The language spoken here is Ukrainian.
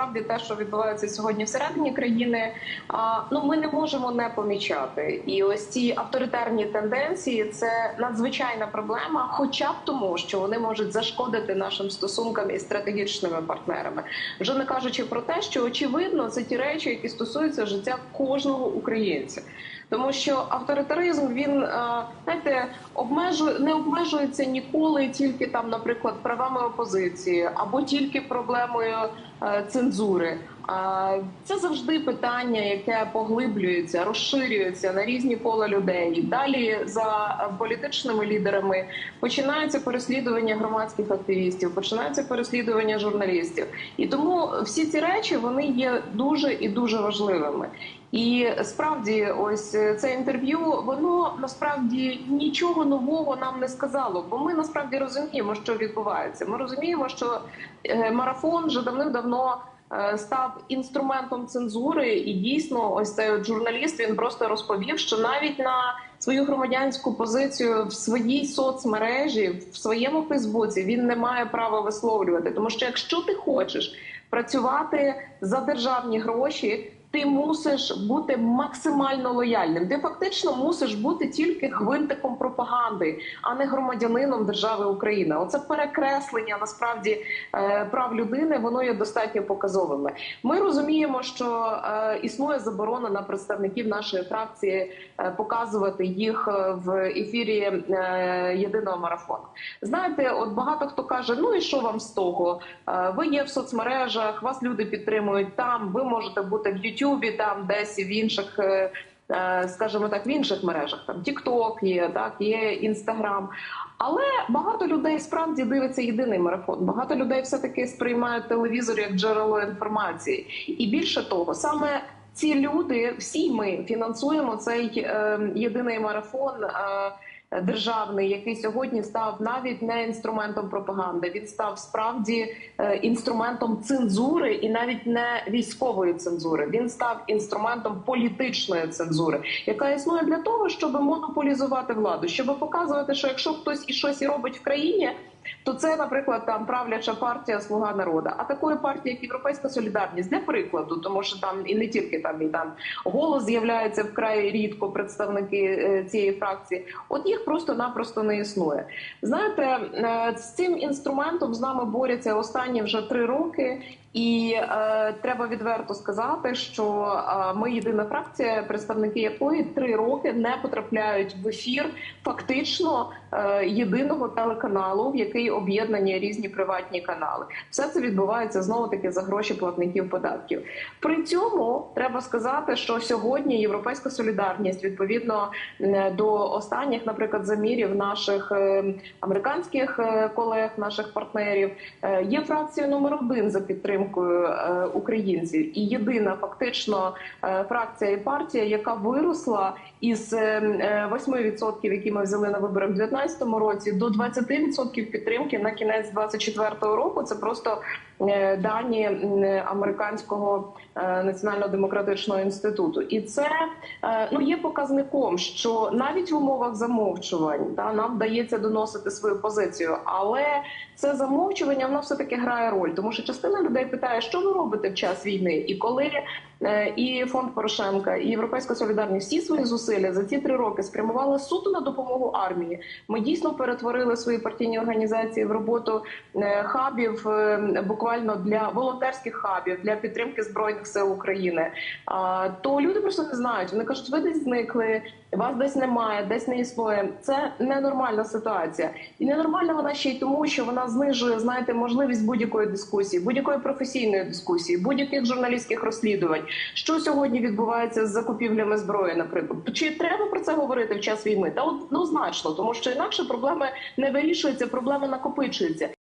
насправді те, що відбувається сьогодні всередині країни, ну ми не можемо не помічати. І ось ці авторитарні тенденції це надзвичайна проблема, хоча б тому, що вони можуть зашкодити нашим стосункам із стратегічними партнерами. Вже не кажучи про те, що очевидно це ті речі, які стосуються життя кожного українця. Тому що авторитаризм він е, знаєте, обмежує не обмежується ніколи тільки там, наприклад, правами опозиції або тільки проблемою е, цензури. Це завжди питання, яке поглиблюється, розширюється на різні кола людей. Далі за політичними лідерами починаються переслідування громадських активістів, починаються переслідування журналістів, і тому всі ці речі вони є дуже і дуже важливими. І справді, ось це інтерв'ю, воно насправді нічого нового нам не сказало, бо ми насправді розуміємо, що відбувається. Ми розуміємо, що е, марафон вже давним-давно е, став інструментом цензури, і дійсно, ось цей от журналіст він просто розповів, що навіть на свою громадянську позицію в своїй соцмережі, в своєму Фейсбуці він не має права висловлювати, тому що якщо ти хочеш працювати за державні гроші. Ти мусиш бути максимально лояльним. Ти фактично мусиш бути тільки гвинтиком пропаганди, а не громадянином держави Україна. Оце перекреслення насправді е, прав людини. Воно є достатньо показовими. Ми розуміємо, що е, існує заборона на представників нашої фракції е, показувати їх в ефірі єдиного марафону. Знаєте, от багато хто каже: ну і що вам з того? Ви є в соцмережах, вас люди підтримують там. Ви можете бути в Ютубі, там десь в інших. е, е, Скажімо так, в інших мережах там TikTok є, так є Інстаграм. Але багато людей справді дивиться єдиний марафон. Багато людей все таки сприймають телевізор як джерело інформації. І більше того, саме ці люди, всі ми фінансуємо цей е, єдиний марафон. Е, Державний, який сьогодні став навіть не інструментом пропаганди, він став справді е, інструментом цензури і навіть не військової цензури. Він став інструментом політичної цензури, яка існує для того, щоб монополізувати владу, щоб показувати, що якщо хтось і щось і робить в країні. То це, наприклад, там правляча партія Слуга народу, а такої партії, як Європейська Солідарність, для прикладу, тому що там і не тільки там і там голос з'являється вкрай рідко представники е, цієї фракції. От їх просто-напросто не існує. Знаєте, е, з цим інструментом з нами борються останні вже три роки. І е, треба відверто сказати, що е, ми єдина фракція, представники якої три роки не потрапляють в ефір фактично е, єдиного телеканалу, в який об'єднані різні приватні канали. Все це відбувається знову таки за гроші платників податків. При цьому треба сказати, що сьогодні європейська солідарність відповідно до останніх, наприклад, замірів наших е, американських е, колег, наших партнерів, е, є фракцією номер один за підтримкою е, українців, і єдина фактично е, фракція і партія, яка виросла із е, е, 8%, які ми взяли на виборах в 2019 році, до 20% підтримки на кінець 2024 року. Це просто дані американського національно-демократичного інституту, і це ну є показником, що навіть в умовах замовчувань да, нам вдається доносити свою позицію, але це замовчування воно все таки грає роль, тому що частина людей питає, що ви робите в час війни, і коли і фонд Порошенка, і Європейська солідарність всі свої зусилля за ці три роки спрямували суто на допомогу армії. Ми дійсно перетворили свої партійні організації в роботу е, хабів, е, буквально для волонтерських хабів для підтримки збройних сил України. То люди просто не знають. Вони кажуть, ви десь зникли, вас десь немає, десь не існує. Це ненормальна ситуація, і ненормальна вона ще й тому, що вона знижує знаєте можливість будь-якої дискусії, будь-якої професійної дискусії, будь-яких журналістських розслідувань. Що сьогодні відбувається з закупівлями зброї, наприклад, чи треба про це говорити в час війни? Та однозначно, тому що інакше проблеми не вирішуються, проблеми накопичуються.